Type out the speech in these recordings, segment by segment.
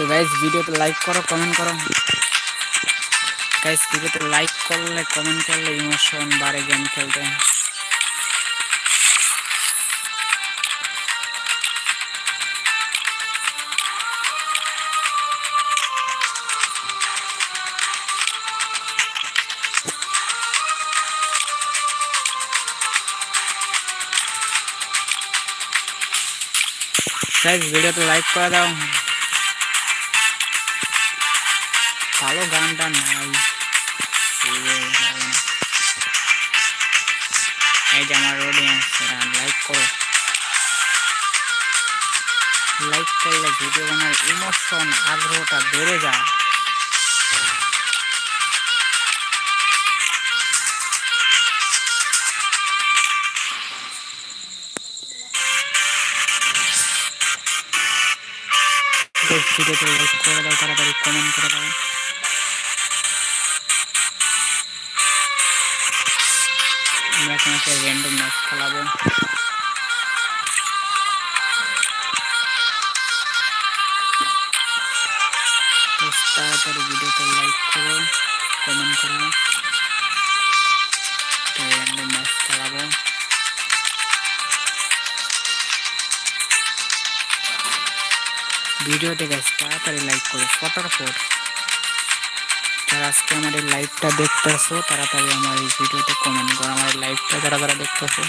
তো গাইস ভিডিওতে লাইক করো কমেন্ট করো। গাইস ভিডিওতে লাইক করলে কমেন্ট করলে ইমোশন বাড়ে গেম খেলতে। গাইস ভিডিওতে লাইক করে দাও। ভালো গানটা নাই। এই যে আমার অডিয়েন্স লাইক করো। লাইক করলে ভিডিও বানার ইমোশন আগ্রহটা বেড়ে যায়। ভিডিওতে লাইক করে দাও, তাড়াতাড়ি কমেন্ট করে দাও। এখন একটা র্যান্ডম ম্যাচ খেলাবো তাড়াতাড়ি ভিডিওতে লাইক করো কমেন্ট করো। একটা র্যান্ডম ম্যাচ খেলাবো। ভিডিওতে গেছে তাড়াতাড়ি লাইক করো, ফটাফট। যারা আজকে আমার এই লাইভটা দেখতেছো, তাড়াতাড়ি আমার এই ভিডিওতে কমেন্ট করো, আমার লাইভটা যারা যারা দেখতেছো।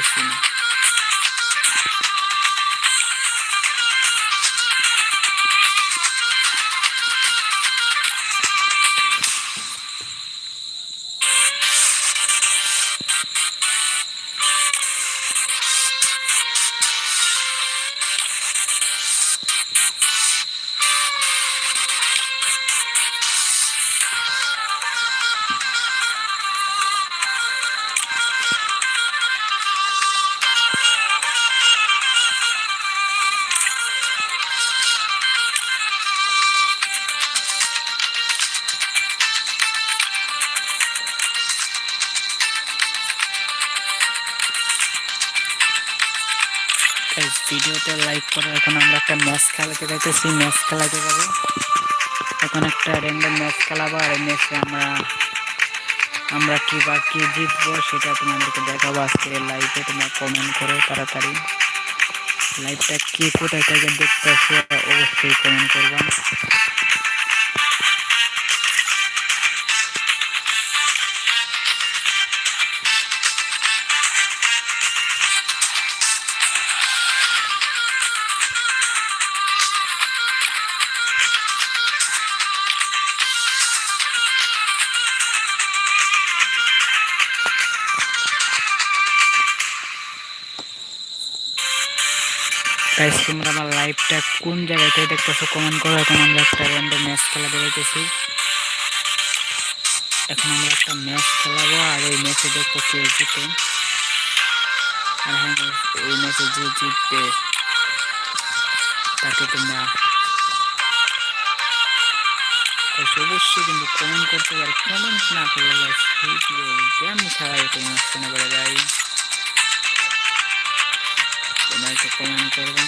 рисунок. ভিডিওতে লাইক করো এখন আমরা একটা ম্যাচ খেলাতে যাইতেছি ম্যাচ খেলাতে যাব। এখন একটা র্যান্ডম ম্যাচ খেলাবো আর ম্যাচে আমরা আমরা কি বা কি জিতবো সেটা তোমাদেরকে দেখাবো আজকে লাইভে তোমরা কমেন্ট করো তাড়াতাড়ি। লাইভটা কে কোথায় থেকে দেখতেছো অবশ্যই কমেন্ট করবা। গাইস তোমরা আমার লাইভটা কোন জায়গায় থেকে দেখতেছো কমেন্ট করো। এখন আমরা একটা র্যান্ডম ম্যাচ খেলা বেরোতেছি এখন আমরা একটা ম্যাচ খেলাবো, আর এই ম্যাচে দেখব কে জিতে। আর হ্যাঁ এই ম্যাচে যে জিতবে, তাকে তোমরা অবশ্যই কিন্তু কমেন্ট করতে পারে। কমেন্ট না করলে গাইস গেম ছাড়া এটা অনুষ্ঠানে করে যায় তোমরা একটু কমেন্ট করবে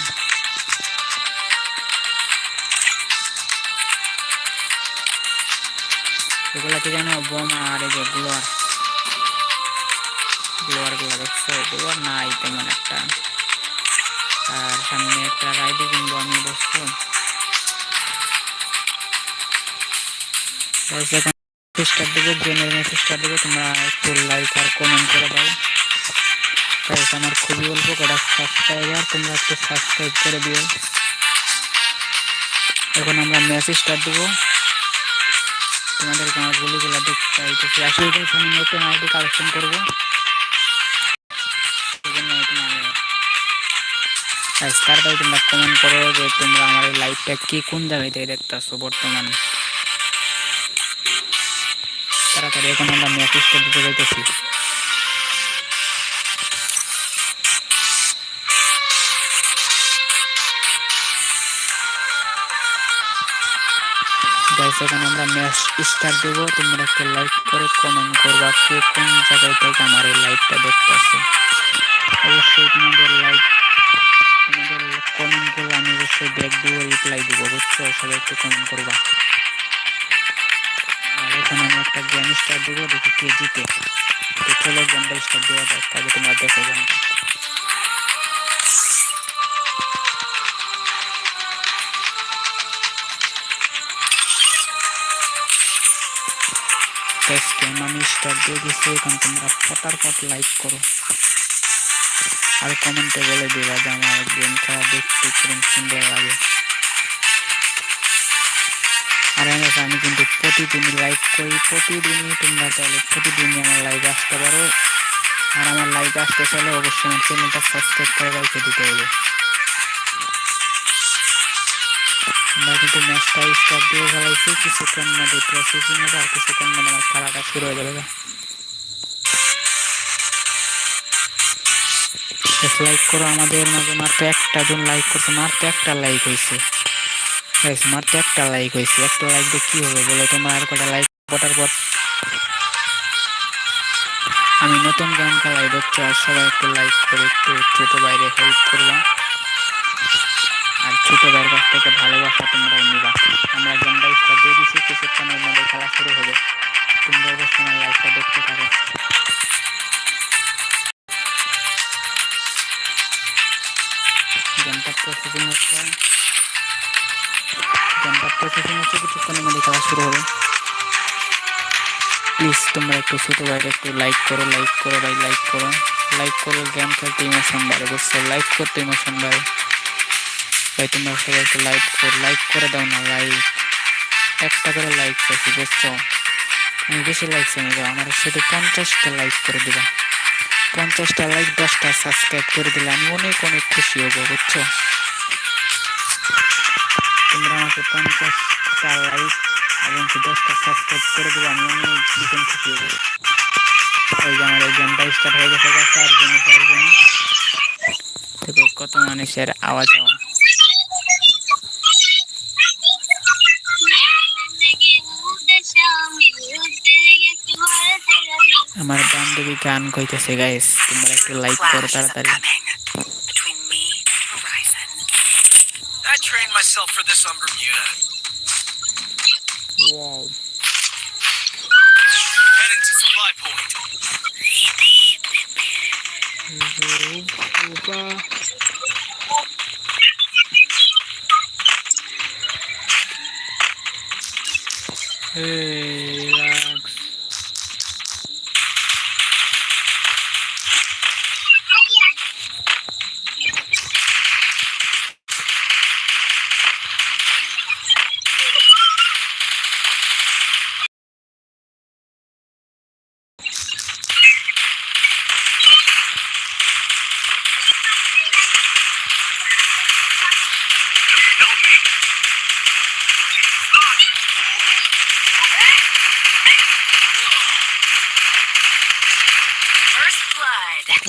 এগুলা কি জানো বোমা আর এই যে গ্লোয়ার গ্লোয়ারগুলো দেখছ গ্লোয়ার নাই তেমন একটা। আর সামনে একটা রাইডি কিনবো আমি, দেখছ? স্টার দেবো গেমের স্টার দেবো, তোমরা একটু লাইক আর কমেন্ট করে দাও। গাইস আমার খুবই অল্প কটা সাবস্ক্রাইবার তোমরা একটু সাবস্ক্রাইব করে দিও। এখন আমরা ম্যাচ স্টার্ট দেবো। তোমাদেরকে আমার গুলিগুলো দেখতে চাইতেছি আসলে আমি নতুন আইডি কালেকশন করব। তাড়াতাড়ি তোমরা কমেন্ট করো যে তোমরা আমার এই লাইভটা কি, কোন জায়গায় থেকে দেখতেছো বর্তমানে। তাড়াতাড়ি এখন আমরা ম্যাচ স্টার্ট দিতে যাইতেছি। গাইস আমরা ম্যাচ স্টার্ট দেব। তোমরা একটা লাইক করে কমেন্ট করবা কে কোন জায়গায় থেকে আমার এই লাইভটা দেখতেছে। অবশ্যই তোমাদের লাইক তোমাদের কমেন্ট করলে আমি অবশ্যই ব্যাক দিব রিপ্লাই দিব, বুঝছ? সবাই একটু কমেন্ট করবা। আর এখন আমি একটা গেম স্টার্ট দেবো, দেখি কে জিতে। তো চলো গেমটা স্টার্ট দেওয়া যাক আগে তোমরা দেখো গেমটা স্টার্ট দিয়ে দিচ্ছি এখন তোমরা ফটাফট লাইক করো। আর কমেন্টে বলে দিবা যে আমার গেম খেলা দেখতে কিরম সুন্দর লাগে। আর আমি কিন্তু প্রতিদিনই লাইভ করি, প্রতিদিনই তোমরা চাইলে প্রতিদিনই আমার লাইভে আসতে পারো। আর আমার লাইভে আসতে চাইলে অবশ্যই আমার চ্যানেলটা সাবস্ক্রাইব করে রাখতে দিতে হবে। আমরা কিন্তু ম্যাচটা স্টার্ট দিয়ে ফেলাইছি কিছুক্ষণ মধ্যে প্রসেসিং হবে আর কিছুক্ষণ মধ্যে আমার খেলাটা শুরু হয়ে যাবে লাইক করো আমাদের মাঝে, মাত্র একটা জন লাইক করছে, মাত্র একটা লাইক হয়েছে মাত্র একটা লাইক হয়েছে একটা লাইক দিয়ে কি হবে বলো তোমরা আর কটা লাইক কটার পর আমি নতুন গেম খেলাই বুঝছ আর সবাই একটু লাইক করে, একটু ছোট বাইরে হেল্প করবা আর ছোট ভাইয়ের কাছ থেকে ভালোবাসা তোমরা নিবা। আমরা গেমটা স্টার্ট দিয়ে দিচ্ছি কিছুক্ষণের মধ্যে খেলা শুরু হবে। তোমরা অবশ্যই আমার লাইভটা দেখতে থাকো। গেমটা প্রসেসিং হচ্ছে গেমটা প্রসেসিং হচ্ছে কিছুক্ষণের মধ্যে খেলা শুরু হবে। প্লিজ তোমরা একটু ছোট ভাইরা একটু লাইক করো লাইক করো ভাই লাইক করো। লাইক করো গেম খেলতে ইমোশন বাড়ে, বুঝছ? লাইক করতে ইমোশন বাড়ে। ভাই তোমরা সবাই একটু লাইক করো লাইক করে দাও না লাইক একটা করে লাইক চাইছি বুঝছ? আমি বেশি লাইক চাই না আমার শুধু পঞ্চাশটা লাইক করে দিবা। পঞ্চাশটা লাইক দশটা সাবস্ক্রাইব করে দিলে আমি অনেক অনেক খুশি হব, বুঝছ? তোমরা আমাকে পঞ্চাশটা লাইক এবং দশটা সাবস্ক্রাইব করে দিলে আমি অনেক ভীষণ খুশি হব। ওই যে আমার এই গেমটা স্টার্ট হয়ে গেছে চারজনে চারজনে দেখো, কত মানুষের আওয়াজ আওয়াজ আমার বান্ধবী গান কইতেছে গাইস তোমরা একটু লাইক করো তাড়াতাড়ি between me and Horizon. I trained myself for this on Bermuda. Wow. Heading to supply point. Hey,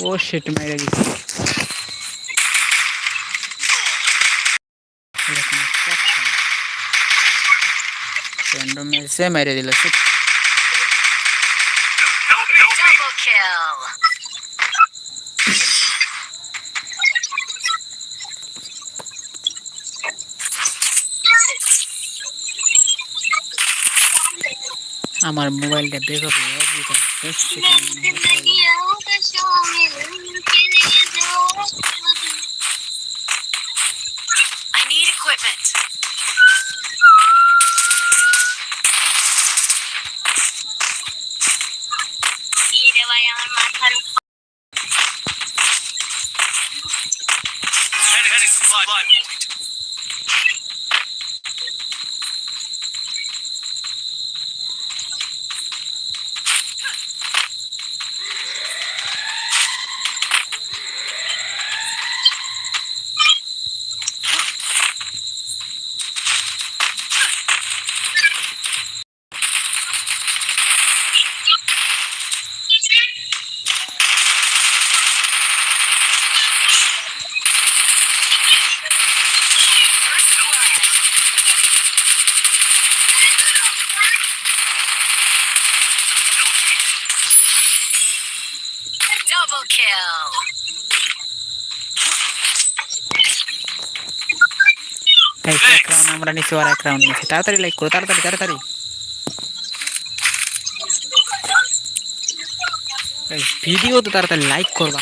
Blood. O sheet মেরে গেছি র্যান্ডম মেসে মেরে দিল শিট Double kill. আমার মোবাইলটা show Double kill. গাইস এক রাউন্ড আমরা নিচে আর এক রাউন্ড নিচে তাড়াতাড়ি লাইক করো তাড়াতাড়ি তাড়াতাড়ি গাইস ভিডিও তো তাড়াতাড়ি লাইক করবা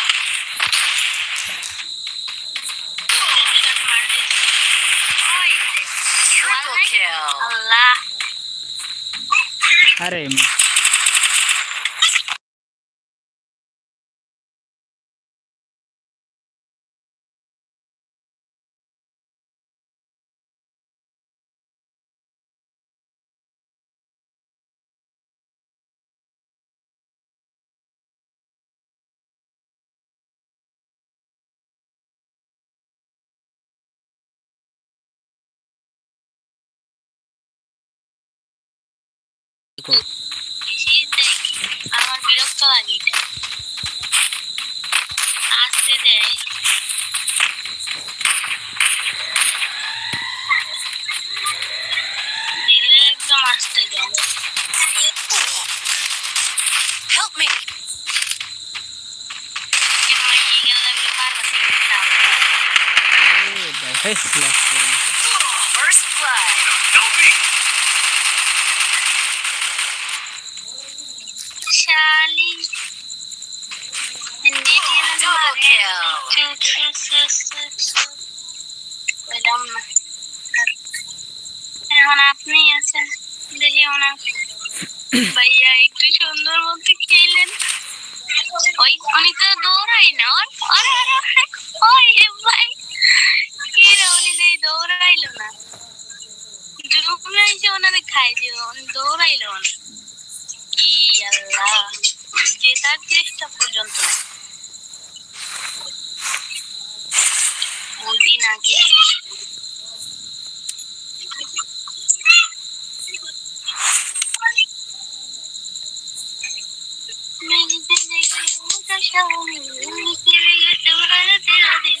আরে আমার বিরক্ত লাগে এটা। আসতে দেয় দিলে একদম আসতে দেয় Help me. এর মানে এই গেলে এখন দৌড়াইলো না জুমে এসে ওনাদের উনি দৌড়াইলো না কি আল্লাহ, জেতার চেষ্টা পর্যন্ত না। বহুদিন আগে मेरी जिंदगी में तो शामिल तेरे ये तुम्हारा तेरा दिल